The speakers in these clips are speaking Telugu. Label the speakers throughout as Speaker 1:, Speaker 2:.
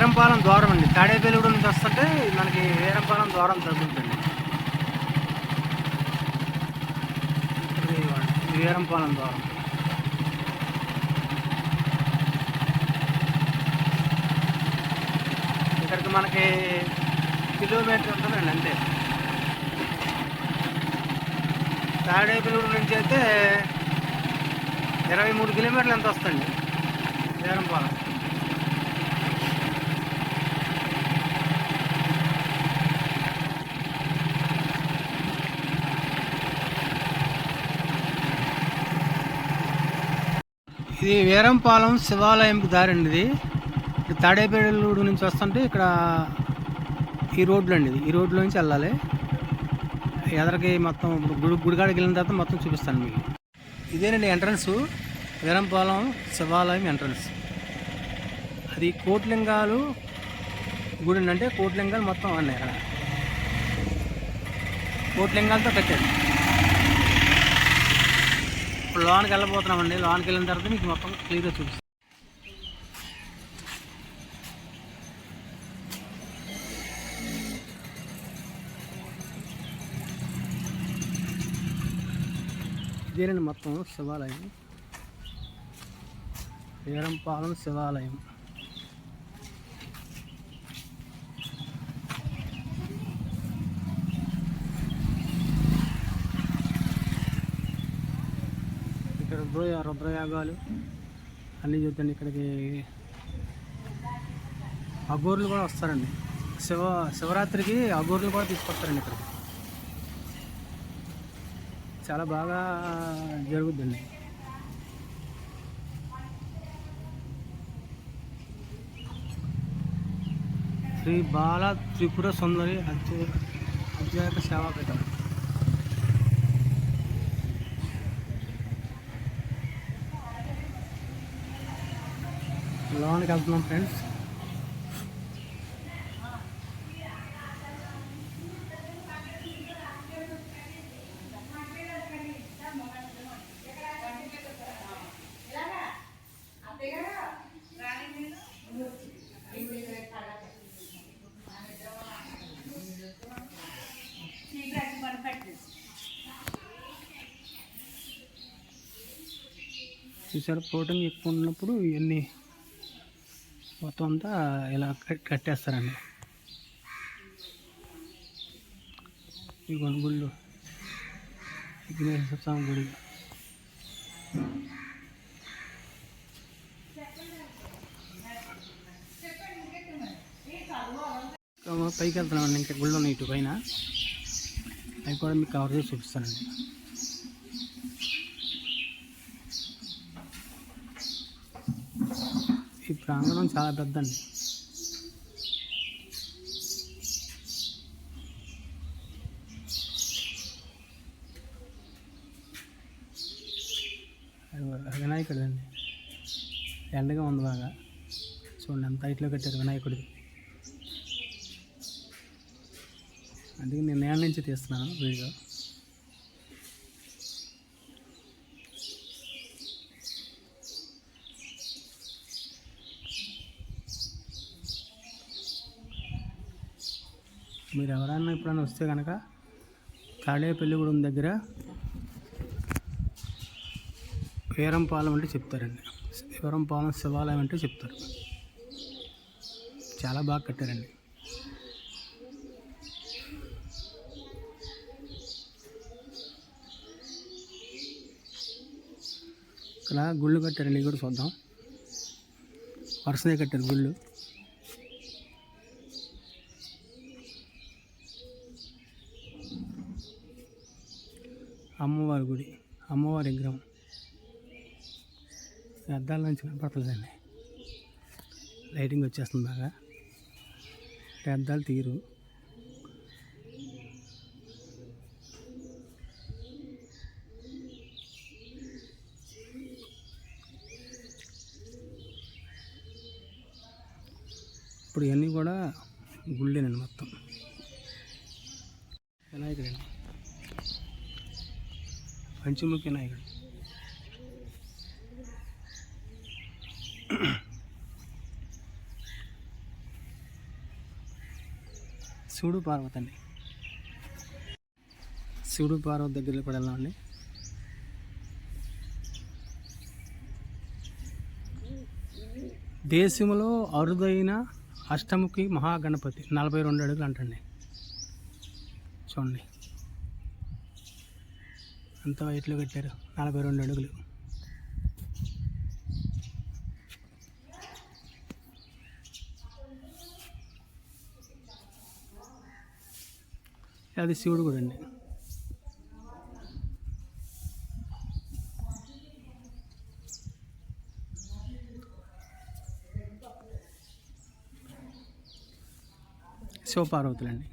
Speaker 1: వీరంపాలెం ద్వారం అండి. తాడేపల్లిగూడ నుంచి వస్తుంటే మనకి వీరంపాలెం ద్వారం తగ్గుతుంది వేరంపాలెం వీరంపాలెం ద్వారం. ఇక్కడికి మనకి కిలోమీటర్ ఉంటుందండి అంతే. తాడేపల్లిగూడ నుంచి అయితే ఇరవై మూడు కిలోమీటర్లు ఎంత వస్తుంది వీరంపాలెం. ఇది వీరంపాలెం శివాలయంకి దారి ఇది. ఇది తాడేపేడలూడు నుంచి వస్తుంటే ఇక్కడ ఈ రోడ్లు అండి ఇది. ఈ రోడ్లో నుంచి వెళ్ళాలి. ఎదరికి మొత్తం గుడి గుడికాడికి వెళ్ళిన తర్వాత మొత్తం చూపిస్తాను మీకు. ఇదేనండి ఎంట్రన్స్. వీరంపాలెం శివాలయం ఎంట్రన్స్. అది కోట్లింగాలు గుడి అంటే కోట్లింగాలు మొత్తం ఉన్నాయి అక్కడ. కోట్లింగాలతో కట్టారు. ఇప్పుడు లోనికి వెళ్ళబోతున్నామండి. లోనికి వెళ్ళిన తర్వాత మీకు మొత్తం క్లియర్గా చూపిస్తాం. ఇదేనండి మొత్తం శివాలయం. వీరంపాలెం శివాలయం ఇక్కడ రుద్ర రుద్రయాగాలు అన్నీ చూద్దండి ఇక్కడికి. అగోర్లు కూడా వస్తారండి. శివ శివరాత్రికి అగోర్లు కూడా తీసుకొస్తారండి ఇక్కడికి. చాలా బాగా జరుగుద్దండి. శ్రీ బాల త్రిపుర సుందరి అధ్యయ అధ్యాయక సేవాపీఠం. లోనికి వెళ్తున్నాం ఫ్రెండ్స్. చూసారు ప్రోటీన్ ఎక్కువ ఉన్నప్పుడు ఇవన్నీ మొత్తం అంతా ఇలా కట్- కట్టేస్తారండి. ఈ గుళ్ళు. విఘ్నేశ్వర స్వామి గుడి. పైకి వెళ్తున్నామండి ఇంకా గుళ్ళు ఉన్నాయి ఇటు పైన. అవి కూడా మీకు కవర్ చేసి చూపిస్తానండి. ఈ ప్రాంగణం చాలా పెద్దండి అది వినాయకుడు అండి ఎండగా ఉంది బాగా. చూడండి ఎంత హైట్లో కట్టారు వినాయకుడిది అందుకే నేను నేల నుంచి తీస్తున్నాను వీడియో. మీరు ఎవరైనా ఎప్పుడైనా వస్తే కనుక తాడేపల్లిగూడెం దగ్గర. వీరంపాలెం అంటే చెప్తారండి. వీరంపాలెం శివాలయం అంటే చెప్తారు. చాలా బాగా కట్టారండి. ఇక్కడ గుళ్ళు కట్టారండి కూడా చూద్దాం. వరుసనే కట్టారు గుళ్ళు. అమ్మవారి గుడి అమ్మవారి విగ్రహం. అద్దాల నుంచి కనపడలేదండి లైటింగ్ వచ్చేస్తుంది బాగా. అద్దాలు తీరు ఇప్పుడు ఇవన్నీ కూడా గుళ్ళేనండి మొత్తం. వినాయకుడండి పంచముఖి నాయకుడు. శివుడు పార్వతి అండి శివుడు పార్వతి దగ్గరికి కూడా వెళ్ళామండి దేశంలో అరుదైన అష్టముఖి మహాగణపతి నలభై రెండు అడుగులు అంటండి. చూడండి. అంత వైట్లో కట్టారు. నలభై రెండు అడుగులు. అది శివుడు కూడా అండి. శివపార్వతులండి.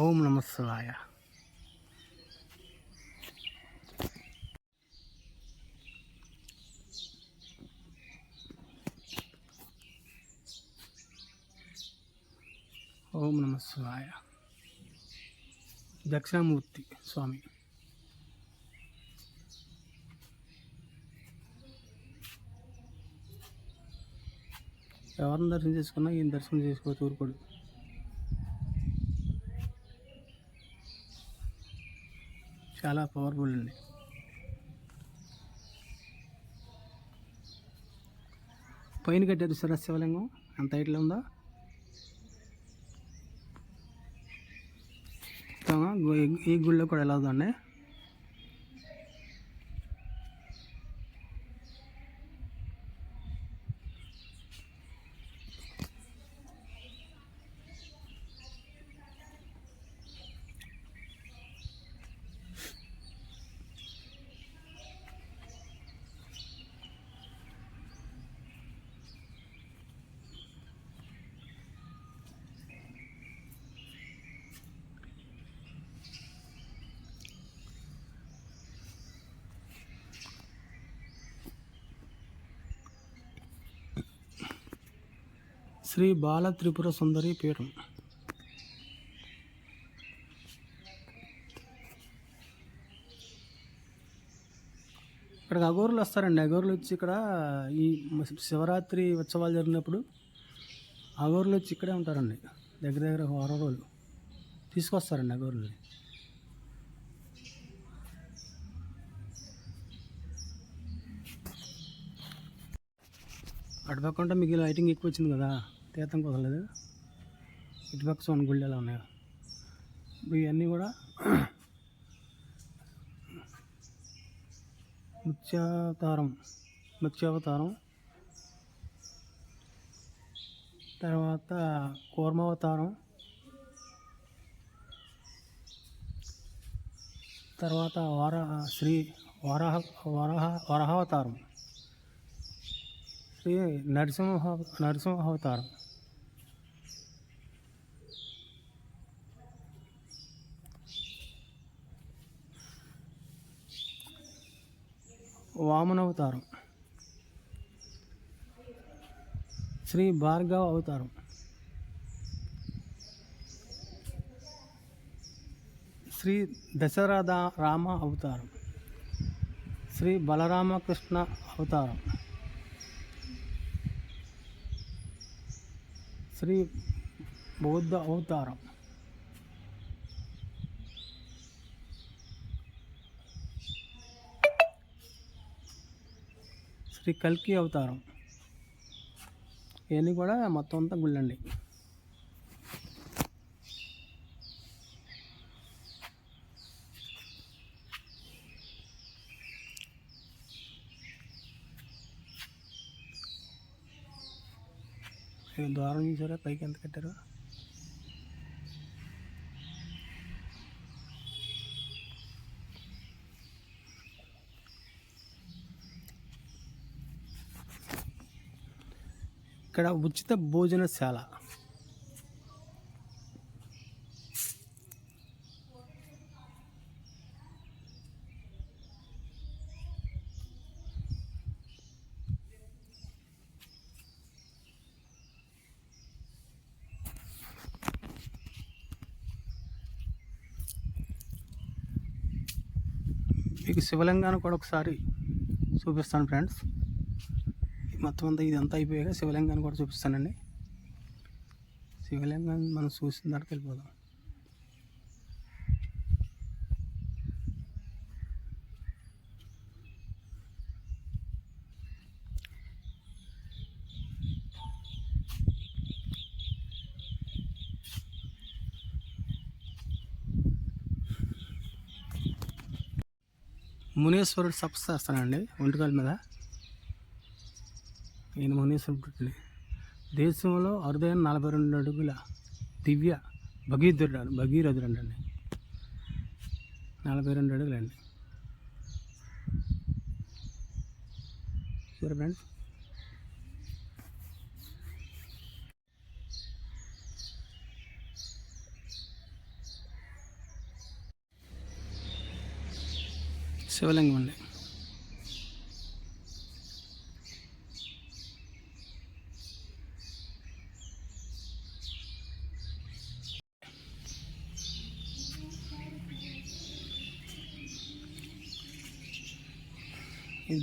Speaker 1: ఓం నమ ఓం నమ దక్షిణామూర్తి స్వామి. ఎవరిని దర్శనం చేసుకున్నా ఈయన దర్శనం చేసుకో తూర్పుడు. చాలా పవర్ఫుల్ అండి. పైన కట్టారు సార్ శివలింగం అంత హైట్లో ఉందా? ఈ- ఈ గుళ్ళో కూడా ఎలా ఉందండి? శ్రీ బాల త్రిపుర సుందరి పీఠం. ఇక్కడికి అగోరులు వస్తారండి. అగోరులు వచ్చి ఇక్కడ ఈ శివరాత్రి ఉత్సవాలు జరిగినప్పుడు అగోరులు వచ్చి ఇక్కడే ఉంటారండి. దగ్గర దగ్గర వారం రోజులు తీసుకొస్తారండి అగోరులు అటుపక్క ఉంటే మీకు లైటింగ్ ఎక్కువ వచ్చింది కదా. తీర్థం కుదరలేదు. ఇటుపక్క సోన్ గుళ్ళు ఎలా ఉన్నాయి. ఇప్పుడు ఇవన్నీ కూడా ముత్యావతారం ముత్యావతారం. తర్వాత కూర్మావతారం. తర్వాత వార శ్రీ వరాహ వరాహ వరాహావతారం. శ్రీ నరసింహ నరసింహావతారం. వామనవతారం. వామన అవతారం శ్రీ భార్గవ అవతారం. శ్రీ దశరథ రామ అవతారం. శ్రీ బలరామకృష్ణ అవతారం. శ్రీ బౌద్ధ అవతారం. శ్రీ కల్కి అవతారం. ఇవన్నీ కూడా మొత్తం అంతా గుళ్ళండి. ద్వారం చూసారా? పైకి ఎంత కట్టారు? ఇక్కడ ఉచిత భోజనశాల. మీకు శివలింగాన్ని కూడా ఒకసారి చూపిస్తాను ఫ్రెండ్స్. మొత్తం అంతా ఇదంతా అయిపోయాక శివలింగాన్ని కూడా చూపిస్తానండి. శివలింగాన్ని మనం చూసిన దానికి వెళ్ళిపోదాం. మునేశ్వరుడు సప్స్ చేస్తానండి ఒంటికాల మీద. ఈయన మునీశ్వరుడిని దేశంలో అరుదైన నలభై రెండు అడుగుల దివ్య భగీరథుడు భగీరథుడు అండి నలభై రెండు అడుగులండి. సరే ఫ్రెండ్స్? శివలింగం అండి.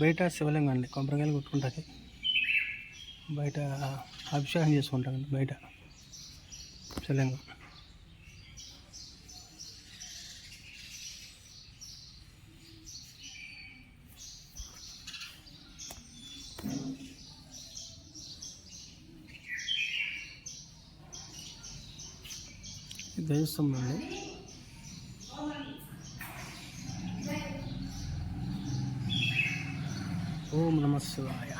Speaker 1: బయట శివలింగం అండి కొబ్బరికాయలు కొట్టుకుంటుంది బయట అభిషేకం చేసుకుంటామండి బయట శివలింగం. అండి ధ్వజస్తంభం అండి ఓం నమ శివాయ.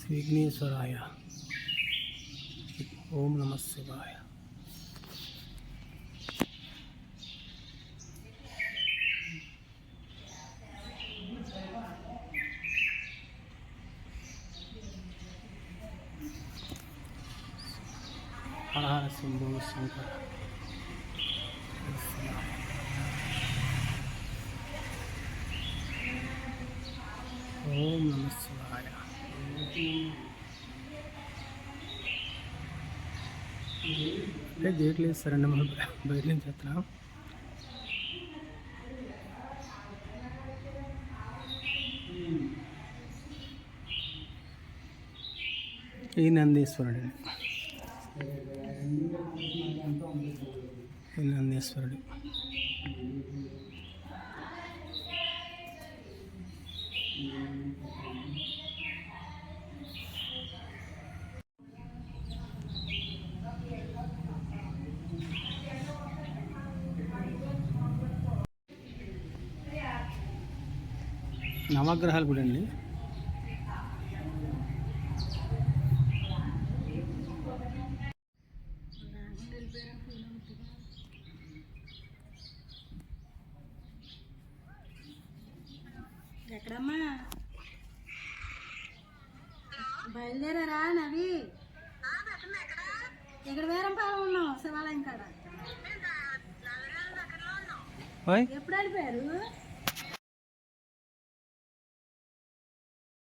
Speaker 1: శ్రీ విఘ్నేశ్వరాయ ఓం నమ శివాయ. హర శంభో శంకర. ఓం నమ శివాయ. అంటే గేట్లు వేస్తారండి మనం బయట నుంచి వస్తున్నాం ఈ నందీశ్వరుడు. ఈ నందీశ్వరుడు. నవగ్రహాలు కూడా అండి.
Speaker 2: బయలుదేరారా నవి? ఇక్కడ వేరంపాలెం ఉన్నాం శివాలయం కాడ. ఎప్పుడు వెళ్ళిపోయారు